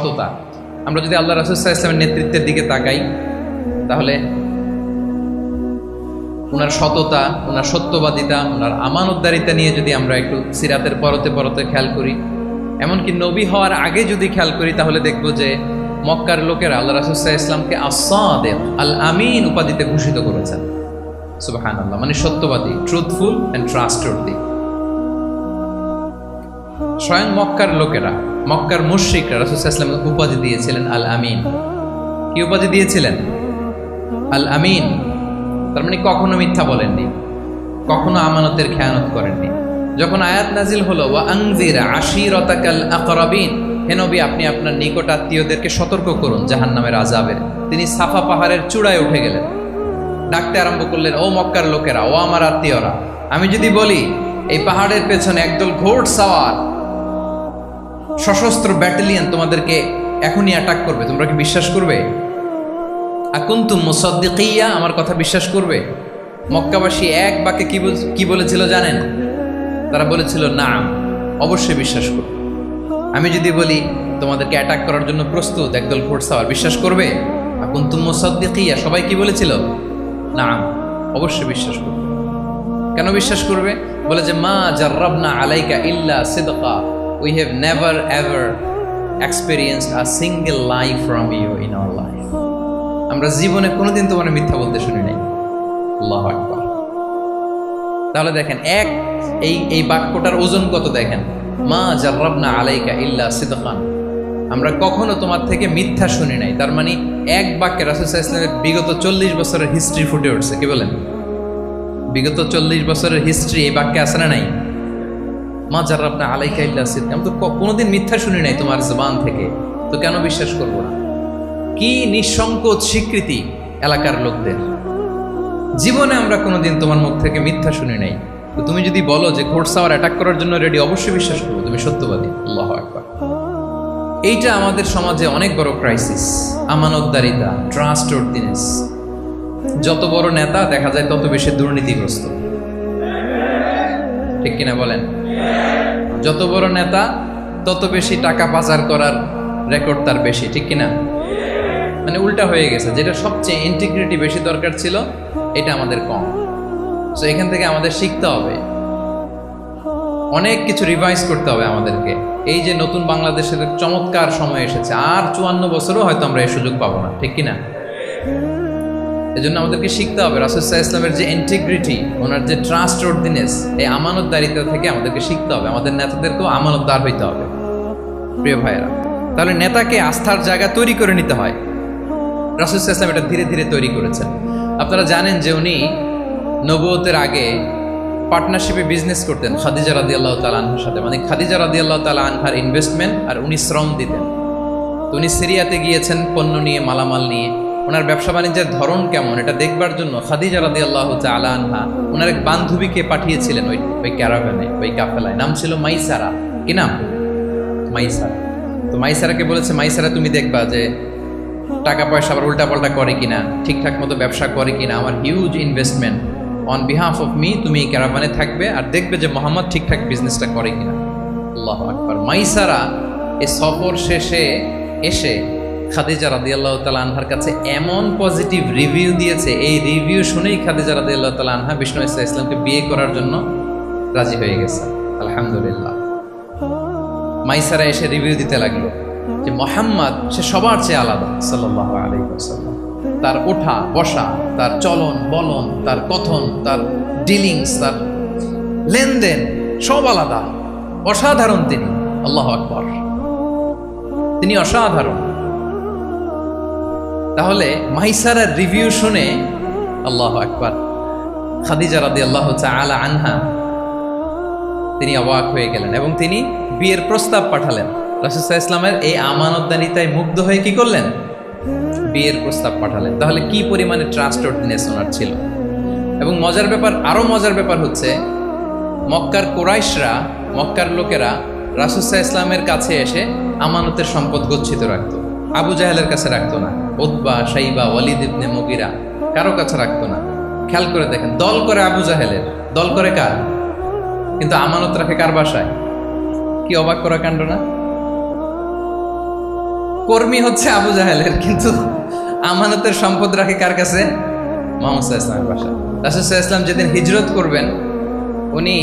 সততা আমরা যদি আল্লাহ রাসুল্লাহ ইসলামের নেতৃত্বের দিকে তাকাই, তাহলে ওনার সততা ওনার সত্যবাদিতা ওনার আমানতদারিতা নিয়ে যদি আমরা একটু সিরাতের পরতে পরতে খেয়াল করি, এমনকি নবী হওয়ার আগে যদি খেয়াল করি, তাহলে দেখব যে মক্কার লোকেরা আল্লাহ রাসুল্লাহ ইসলামকে আসাদে আল আমিন উপাধিতে ভূষিত করেছেন। সুবাহান আল্লাহ মানে সত্যবাদী ট্রুথফুল অ্যান্ড ট্রাস্টওয়ার্দি স্বয়ং মক্কার লোকেরা, মক্কার মুশ্রিকরা রাসুল্লাহ ইসলামকে উপাধি দিয়েছিলেন আল আমিন কি উপাধি দিয়েছিলেন? আল আমিন তার মানে কখনো মিথ্যা বলেননি, কখনো আমানতের খেয়ানত করেননি। যখন আয়াত নাজিল হলো ওয়া আংজির আশিরতাকাল আকরাবিন, হে নবী, আপনি আপনার নিকট আত্মীয়দেরকে সতর্ক করুন জাহান্নামের আজাবের তিনি সাফা পাহাড়ের চূড়ায় উঠে গেলেন। ডাকতে আরম্ভ করলেন, ও মক্কার লোকেরা, ও আমার আত্মীয়রা, আমি যদি বলি, এই পাহাড়ের পেছনে একদল ঘোড় সাওয়ার সশস্ত্র ব্যাটালিয়ন তোমাদেরকে এখনই অ্যাটাক করবে। তোমরা কি বিশ্বাস করবে? আকুন্তুম মুসাদ্দিকিয়া, আমার কথা বিশ্বাস করবে? মক্কাবাসী এক বাক্যে কি কি বলেছিল জানেন? তারা বলেছিল না অবশ্যই বিশ্বাস করবে আমি যদি বলি, তোমাদেরকে অ্যাটাক করার জন্য প্রস্তুত, একদল ঘোড়সাওয়ার বিশ্বাস করবে? আকুন্তুম মুসাদ্দিকিয়া, সবাই কি বলেছিল? না অবশ্যই বিশ্বাস করবে কেন বিশ্বাস করবে? বলে যে, মা জার্রাবনা আলাইকা ইল্লা সিদকা। We have never ever experienced a single life from you in our life আমরা জীবনে কোনোদিন তোমার মিথ্যা বলতে শুনি নাই। আল্লাহ আকবার। তাহলে দেখেন, এক, এই এই বাক্যটার ওজন কত দেখেন? মা জার্রাবনা আলাইকা ইল্লা সিদকান। আমরা কখনো তোমার থেকে মিথ্যা শুনি নাই। তার মানে এক বাক্যে ইসলামের বিগত চল্লিশ বছরের হিস্ট্রি ফুটে উঠছে। কি বলেন? বিগত চল্লিশ বছরের হিস্ট্রি এই বাক্যে আছে না নাই? মা জার্রাবনা আলাইকা ইল্লা আমি তো কোনোদিন মিথ্যা শুনি নাই তোমার জবান থেকে। তো কেন বিশ্বাস করব না? কি নিঃসংকোচ স্বীকৃতি এলাকার লোকদের। জীবনে আমরা কোনোদিন তোমার মুখ থেকে মিথ্যা শুনি নাই। তো তুমি যদি বলো যে ঘোড়সাওয়ার অ্যাটাক করার জন্য রেডি অবশ্যই বিশ্বাস করব। তুমি সত্যবাদী। আল্লাহ একবার এইটা আমাদের সমাজে অনেক বড় ক্রাইসিস আমানতদারিতা ট্রাস্ট অর্দিনেস যত বড় নেতা, দেখা যায় তত বেশি দুর্নীতিগ্রস্ত। ঠিক কিনা বলেন? যত বড় নেতা, তত বেশি টাকা পাচার করার রেকর্ড তার বেশি, ঠিক কিনা? মানে উল্টা হয়ে গেছে, যেটা সবচেয়ে ইন্টিগ্রিটি বেশি দরকার ছিল, এটা আমাদের কম। সো এখান থেকে আমাদের শিখতে হবে। অনেক কিছু রিভাইজ করতে হবে আমাদেরকে। এই যে নতুন বাংলাদেশের চমৎকার সময় এসেছে, আর চুয়ান্ন বছরও হয়তো আমরা এই সুযোগ পাবো না, ঠিক কিনা? এজন্য আমাদেরকে শিখতে হবে রাসুসাহ ইসলামের যে ইন্টিগ্রিটি ওনার যে ট্রাস্ট অর্দিনেস এই আমানতদারিতা থেকে আমাদেরকে শিখতে হবে। আমাদের নেতাদেরকেও আমানতদার হইতে হবে। প্রিয় ভাইয়েরা, তাহলে নেতাকে আস্থার জায়গা তৈরি করে নিতে হয়। রাসুসাহ ইসলাম এটা ধীরে ধীরে তৈরি করেছেন। আপনারা জানেন যে উনি নবতের আগে পার্টনারশিপে বিজনেস করতেন খাদিজা রাদি আল্লাহ তালা আনহার সাথে। মানে খাদিজা রাদি আল্লাহ তালা আনহার ইনভেস্টমেন্ট আর উনি শ্রম দিতেন। তো উনি সিরিয়াতে গিয়েছেন পণ্য নিয়ে, মালামাল নিয়ে। ওনার ব্যবসা বাণিজ্যের ধরন কেমন, এটা দেখবার জন্য খাদিজা রাদি আল্লাহ আনহা ওনার এক বান্ধবীকে পাঠিয়েছিলেন ওই ওই ক্যারাভ্যানে, ওই কাফেলায়। নাম ছিল মাইসারা। কি নাম? মাইসারা। তো মাইসারাকে বলেছে, মাইসারা, তুমি দেখবা যে টাকা পয়সা আবার উল্টাপাল্টা করে কিনা, ঠিকঠাক মতো ব্যবসা করে কিনা। আমার huge investment on behalf of me তুমি এই ক্যারাভানে থাকবে আর দেখবে যে মোহাম্মদ ঠিকঠাক বিজনেসটা করে কিনা। আল্লাহ আকবার। মাইসারা এ সফর শেষে এসে খাদিজা রাদিয়াল্লাহ তালা আনহার কাছে এমন পজিটিভ রিভিউ দিয়েছে, এই রিভিউ শুনেই খাদিজা রাদিয়াল্লাহ তালা আনহা বিষ্ণু ইসলাম ইসলামকে বিয়ে করার জন্য রাজি হয়ে গেছে। আলহামদুলিল্লাহ। মাইসারা এসে রিভিউ দিতে লাগল যে মোহাম্মদ, সে সবার চেয়ে আলাদা সাল্লাহ আলাইসাল্লাম তার ওঠা, বসা, তার চলন, বলন, তার কথন, তার ডিলিংস তার লেনদেন সব আলাদা। অসাধারণ তিনি, আল্লাহ আকবর। তিনি অসাধারণ। তাহলে মাইসারার রিভিউ শুনে আল্লাহ আকবর। খাদিজা রাদি আল্লাহ আলা আনহা তিনি অবাক হয়ে গেলেন এবং তিনি বিয়ের প্রস্তাব পাঠালেন। রাসুসাহ ইসলামের এই আমানতদানিতায় মুগ্ধ হয়ে কি করলেন? বিয়ের প্রস্তাব পাঠালেন। তাহলে কি পরিমাণে ট্রাস্ট অর্ডিনেস ওনার ছিল? এবং মজার ব্যাপার, আরও মজার ব্যাপার হচ্ছে, মক্কার কোরাইশরা, মক্কার লোকেরা রাসুসাহ ইসলামের কাছে এসে আমানতের সম্পদ গচ্ছিত রাখত। আবু জাহেলের কাছে রাখতো না। উদ্বা সাইবা ওয়ালিদ ইবনে মুগিরা, কারও কাছে রাখতো না। খেয়াল করে দেখেন, দল করে আবু জাহেলের, দল করে কার? কিন্তু আমানত রাখে কার বাসায়? কি অবাক করা কাণ্ড না? কর্মী হচ্ছে আবু জাহেলের, কিন্তু আমানতের সম্পদ রাখে কার কাছে? মোহাম্মদ ইসলামের বাসা রাসুল ইসলাম যেদিন হিজরত করবেন, উনি